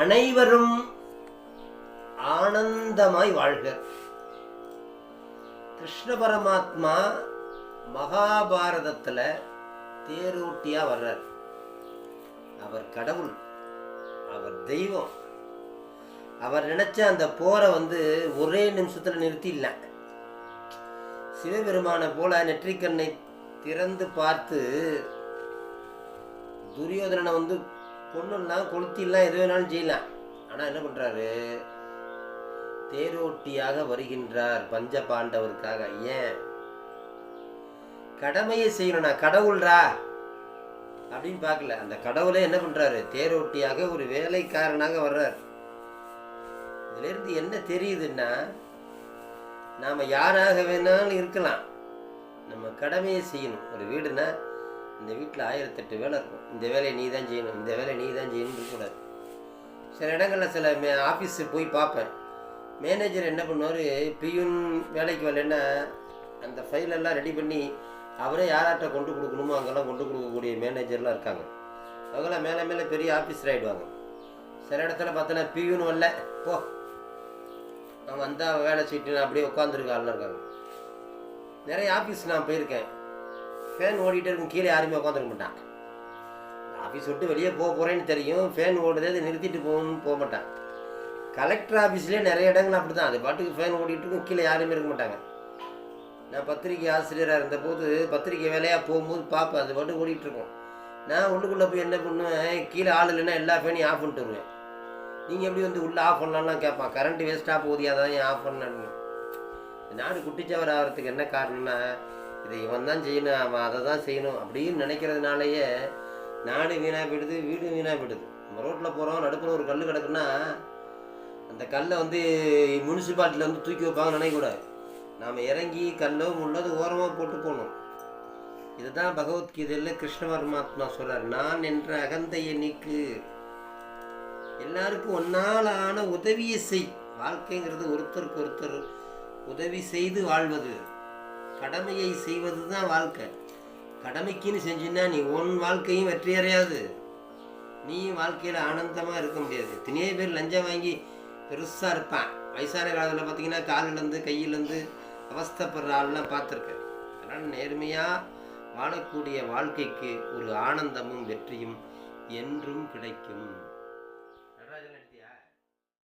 அனைவரும் ஆனந்தமாய் வாழ்க. கிருஷ்ண பரமாத்மா மகாபாரதத்தில் தேரோட்டியா வர்றார். அவர் கடவுள் அவர் தெய்வம். அவர் நினைச்ச அந்த போரை வந்து ஒரே நிமிஷத்தில் நிறுத்திடல. சிவபெருமானை போல நெற்றிக்கண்ணை திறந்து பார்த்து துரியோதனனை வந்து பொண்ணுன்னா கொளுத்திலாம் எது வேணாலும் செய்யலாம். ஆனால் என்ன பண்ணுறாரு தேரோட்டியாக வருகின்றார் பஞ்ச பாண்டவருக்காக. ஏன்? கடமையை செய்யணும்னா கடவுள்ரா? அப்படின்னு பார்க்கல. அந்த கடவுளே என்ன பண்ணுறாரு தேரோட்டியாக ஒரு வேலைக்காரனாக வர்றார். இதிலிருந்து என்ன தெரியுதுன்னா நாம் யாராக வேணாலும் இருக்கலாம். நம்ம கடமையை செய்யணும். ஒரு வீடுனா இந்த வீட்டில் ஆயிரத்தெட்டு வேலை இருக்கும். இந்த வேலையை நீ தான் செய்யணும். இந்த வேலையை நீ தான் செய்யணும்னு இருக்கக்கூடாது. சில இடங்களில் சில மே ஆஃபீஸு போய் பார்ப்பேன். மேனேஜர் என்ன பண்ணுவார்? பியூன் வேலைக்கு வரலன்னா அந்த ஃபைலெல்லாம் ரெடி பண்ணி அவரே யாராட்ட கொண்டு கொடுக்கணுமோ அங்கெல்லாம் கொண்டு கொடுக்கக்கூடிய மேனேஜர்லாம் இருக்காங்க. அவங்களாம் மேலே மேலே பெரிய ஆஃபீஸர் ஆகிடுவாங்க சில இடத்துல பார்த்தோன்னா பியூன் வரல. போ. அவன் வந்தால் வேலை செய்யிட்டு அப்படியே உட்காந்துருக்காள்லாம் இருக்காங்க. நிறைய ஆஃபீஸ் நான் போயிருக்கேன். ஃபேன் ஓடிட்டே இருக்கும். கீழே யாருமே உட்காந்துருக்க மாட்டான் ஆஃபீஸ் விட்டு வெளியே போக போகிறேன்னு தெரியும். ஃபேன் ஓடுதே அதை நிறுத்திட்டு போகணும்னு போக மாட்டான் கலெக்டர் ஆஃபீஸ்லேயே நிறைய இடங்கள் அப்படி தான் அது பாட்டுக்கு ஃபேன் ஓடிட்டு இருக்கும். கீழே யாருமே இருக்க மாட்டாங்க. நான் பத்திரிக்கை ஆசிரியராக இருந்தபோது பத்திரிக்கை வேலையாக போகும்போது பார்ப்பேன். அது பாட்டு ஓடிட்டுருக்கோம் நான் உள்ளுக்குள்ளே போய் என்ன பண்ணுவேன்? கீழே ஆள் இல்லைன்னா எல்லா ஃபேனையும் ஆஃப் பண்ணிட்டு வருவேன். நீங்கள் எப்படி வந்து உள்ளே ஆஃப் பண்ணலாம்லாம் கேட்பான். கரண்ட் வேஸ்ட்டாக போகுது அதான் ஏன் ஆஃப் பண்ணணும் நாடு குட்டிச்சவர் ஆகிறதுக்கு என்ன காரணம்னா இதை இவன் தான் செய்யணும் அவன் அதை தான் செய்யணும் அப்படின்னு நினைக்கிறதுனாலயே நாடு வீணாக போயிடுது வீடு வீணாக போயிடுது. நம்ம ரோட்டில் போகிறோம் நடுப்புற ஒரு கல் கிடக்குன்னா அந்த கல்லை வந்து முனிசிபாலிட்டியில் வந்து தூக்கி வைப்பாங்கன்னு நினைக்கக்கூடாது நாம் இறங்கி கல்லோ முள்ளது ஓரமாக போட்டு போகணும் இதுதான் பகவத்கீதையில் கிருஷ்ண பரமாத்மா சொல்கிறார் நான் என்ற அகந்தையை நீக்கு. எல்லாருக்கும் ஒன்னால் ஆன உதவியை செய். வாழ்க்கைங்கிறது ஒருத்தருக்கு ஒருத்தர் உதவி செய்து வாழ்வது. கடமையை செய்வது தான் வாழ்க்கை. கடமைக்குன்னு செஞ்சுன்னா நீ உன் வாழ்க்கையும் வெற்றி அடையாது. நீயும் வாழ்க்கையில் ஆனந்தமாக இருக்க முடியாது. எத்தனையோ பேர் லஞ்சம் வாங்கி பெருசாக இருப்பான். வயசான காலத்தில் பார்த்தீங்கன்னா காலிலேருந்து கையிலேருந்து அவஸ்தைப்படுற ஆள்லாம் பார்த்துருக்கேன் அதனால் நேர்மையாக வாழக்கூடிய வாழ்க்கைக்கு ஒரு ஆனந்தமும் வெற்றியும் என்றும் கிடைக்கும்.